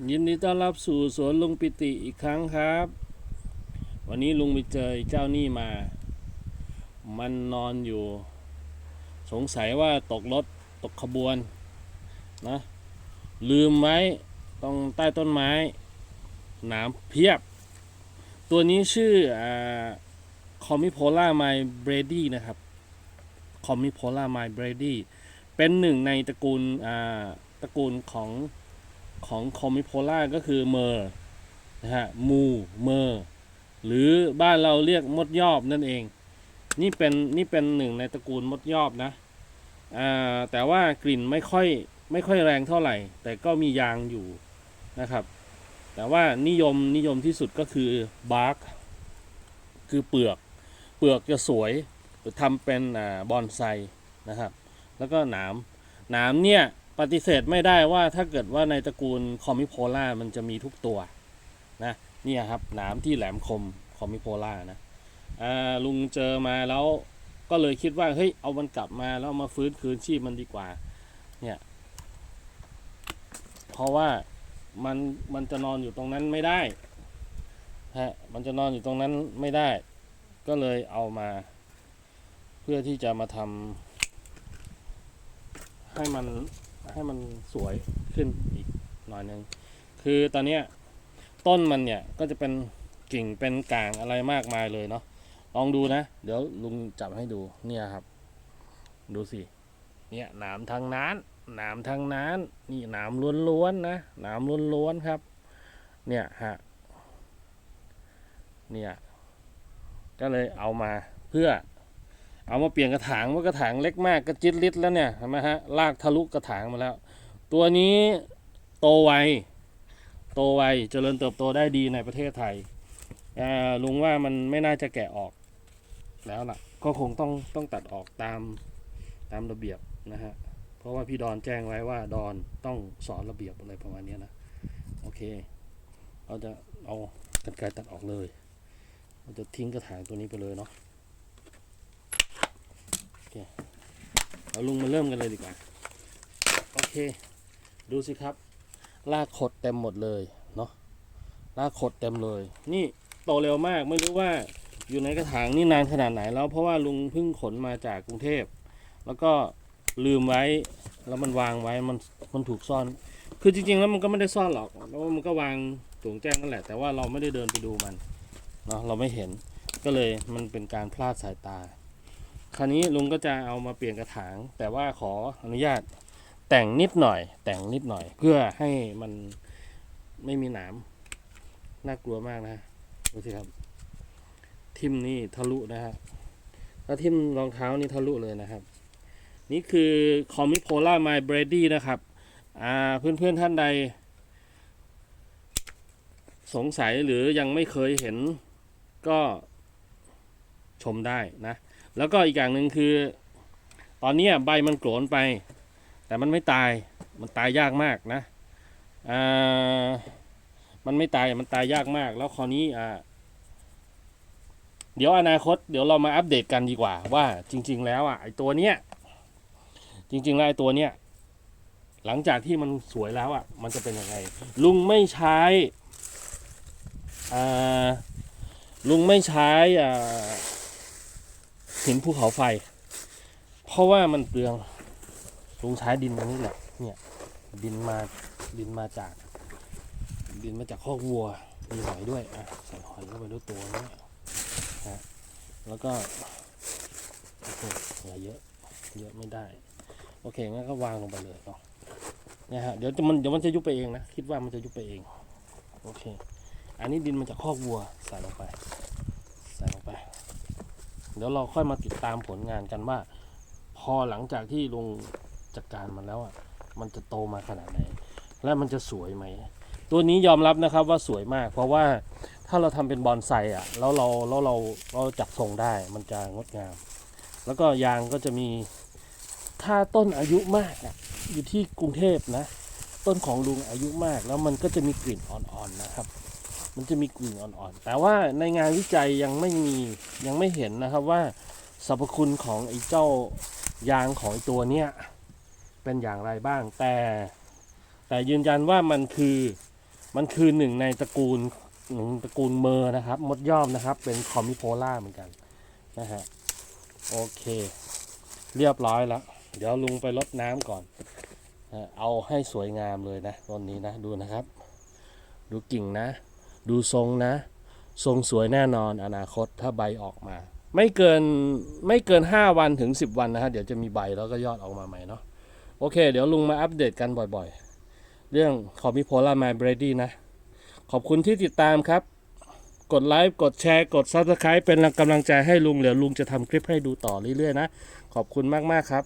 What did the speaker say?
ยินดีต้อนรับสู่สวนลุงปิติอีกครั้งครับ วันนี้ลุงไปเจอเจ้านี่มา มันนอนอยู่ สงสัยว่าตกรถตกขบวนนะลืมไว้ตรงใต้ต้นไม้หนามเพียบ ตัวนี้ชื่อคอมมิโพล่าไมเบรดี้นะครับคอมมิโพล่าไมเบรดี้เป็นหนึ่งในตระกูลอ่าตระกูลของ ของคอมิโพล่าก็คือเมอร์นะฮะมูเมอร์หรือบ้านเราเรียกมดยอบนั่นเอง นี่เป็นนี่เป็นหนึ่งในตระกูลมดยอบนะอ่าแต่ว่ากลิ่นไม่ค่อยไม่ค่อยแรงเท่าไหร่ แต่ก็มียางอยู่นะครับ แต่ว่านิยมนิยมที่สุดก็คือบาร์กคือเปลือก เปลือกจะสวยทำเป็นอ่าบอนไซนะครับ แล้วก็หนามหนามเนี่ย ปฏิเสธไม่ได้ว่าถ้าเกิดว่าในตระกูลคอมิโพล่ามันจะมีทุกตัวนะนี่ครับหนามที่แหลมคมคอมิโพล่านะาลุงเจอมาแล้วก็เลยคิดว่าเฮ้ยเอามันกลับมาแล้วมาฟื้นคืนชีพมันดีกว่าเนี่ยเพราะว่ามันมันจะนอนอยู่ตรงนั้นไม่ได้ฮะมันจะนอนอยู่ตรงนั้นไม่ได้ ก็เลยเอามา เพื่อที่จะมาทำให้มัน ให้มันสวยขึ้นอีกหน่อยหนึ่งคือตอนเนี้ยต้นมันเนี่ยก็จะเป็นกิ่งเป็นกางอะไรมากมายเลยเนาะลองดูนะ เดี๋ยวลุงจับให้ดูเนี่ยครับ ดูสิเนี่ยหนามทางนั้นหนามทางนั้น นี่หนามล้วนๆนะหนามล้วนๆครับ เนี่ยฮะเนี่ยก็เลยเอามาเพื่อ เอามาเปลี่ยนกระถางว่ากระถางเล็กมากกระจิตลิตรแล้วเนี่ยเห็นไหมฮะลากทะลุกระถางมาแล้ว ตัวนี้โตไวโตไวเจริญเติบโตได้ดีในประเทศไทยลุงว่ามันไม่น่าจะแกะออกแล้วล่ะ ก็คงต้องต้องตัดออกตามตามระเบียบนะฮะเพราะว่าพี่ดอนแจ้งไว้ว่าดอนต้องสอนระเบียบอะไรประมาณนี้นะโอเค เราจะเอากันไกรตัดออกเลยเราจะทิ้งกระถางตัวนี้ไปเลยเนาะ เราลุงมาเริ่มกันเลยดีกว่า โอเค ดูสิครับลากขดเต็มหมดเลยเนาะลากขดเต็มเลย นี่โตเร็วมากไม่รู้ว่าอยู่ในกระถางนี่นานขนาดไหนแล้วเพราะว่าลุงเพิ่งขนมาจากกรุงเทพ แล้วก็ลืมไว้แล้วมันวางไว้มันมันถูกซ่อน คือจริง ๆ แล้วมันก็ไม่ได้ซ่อนหรอกแล้วมันก็วางตรงแจ้งนั่นแหละ แต่ว่าเราไม่ได้เดินไปดูมันเนาะเราไม่เห็นก็เลยมันเป็นการพลาดสายตา คราวนี้ลุงก็จะเอามาเปลี่ยนกระถาง แต่ว่าขออนุญาตแต่งนิดหน่อย แต่งนิดหน่อย เพื่อให้มันไม่มีหนามน่ากลัวมากนะดูสิครับ ทิมนี่ทะลุนะฮะถ้าทิมรองเท้านี่ทะลุเลยนะครับ นี่คือคอมิโพล่าไมเบรดี้นะครับอ่าเพื่อนๆท่านใด สงสัยหรือยังไม่เคยเห็นก็ชมได้นะ แล้วก็อีกอย่างหนึ่งคือ ตอนนี้ใบมันโกรนไป แต่มันไม่ตายมันตายยากมากนะอ่ามันไม่ตายมันตายยากมาก แล้วคราวนี้อ่าเดี๋ยวอนาคตเดี๋ยวเรามาอัปเดตกันดีกว่า ว่าจริง ๆ แล้วอะไอตัวเนี้ยจริงๆแล้วไอตัวเนี้ยหลังจากที่มันสวยแล้วอะ มันจะเป็นยังไง ลุงไม่ใช้อ่าลุงไม่ใช้อ่า หินภูเขาไฟ เพราะว่ามันเปลืองลงใช้ดินตรงนี้แหละเนี่ยดินมาดินมาจาก ดินมาจากคอกวัวมีหอยด้วยอะใส่หอยเข้าไปด้วยตัวนี้นะแล้วก็โอเคอย่าเยอะเยอะไม่ได้ โอเคงั้นก็วางลงไปเลยเนาะเนี่ยฮะเดี๋ยวมันเดี๋ยวมันจะยุบไปเองนะคิดว่ามันจะยุบไปเองโอเค อันนี้ดินมาจากคอกวัวใส่ลงไป เดี๋ยวเราค่อยมาติดตามผลงานกันว่า พอหลังจากที่ลงจัดการมันแล้วอะมันจะโตมาขนาดไหน และมันจะสวยไหม ตัวนี้ยอมรับนะครับว่าสวยมาก เพราะว่าถ้าเราทำเป็นบอนไซอะแล้วเราแล้วเราเราจับทรงได้มันจะงดงาม แล้วก็ยางก็จะมีถ้าต้นอายุมากอะอยู่ที่กรุงเทพนะ ต้นของลุงอายุมากแล้วมันก็จะมีกลิ่นอ่อนๆนะครับ มันจะมีกลิ่นอ่อนๆ แต่ว่าในงานวิจัยยังไม่มียังไม่เห็นนะครับว่าสรรพคุณของไอ้เจ้ายางของตัวเนี้ยเป็นอย่างไรบ้าง แต่แต่ยืนยันว่ามันคือมันคือหนึ่งในตระกูลหนึ่งตระกูลเมอร์นะครับ มดยอมนะครับ เป็นคอมมิโพล่าเหมือนกันนะฮะโอเค เรียบร้อยแล้ว เดี๋ยวลุงไปรดน้ำก่อนเอาให้สวยงามเลยนะต้นนี้นะดูนะครับ ดูกิ่งนะ ดูทรงนะ ทรงสวยแน่นอนอนาคตถ้าใบออกมา ไม่เกินไม่เกิน 5 วันถึง 10 วันนะฮะเดี๋ยวจะมีใบแล้วก็ยอดออกมาใหม่เนาะโอเค เดี๋ยวลุงมาอัปเดตกันบ่อยๆ เรื่องคอมมิโพล่าไมเบรดี้นะ ขอบคุณที่ติดตามครับ กดไลค์กดแชร์กด Subscribe เป็นกำลังใจให้ลุงเดี๋ยวลุงจะทำคลิปให้ดูต่อเรื่อยๆนะ ขอบคุณมากๆครับ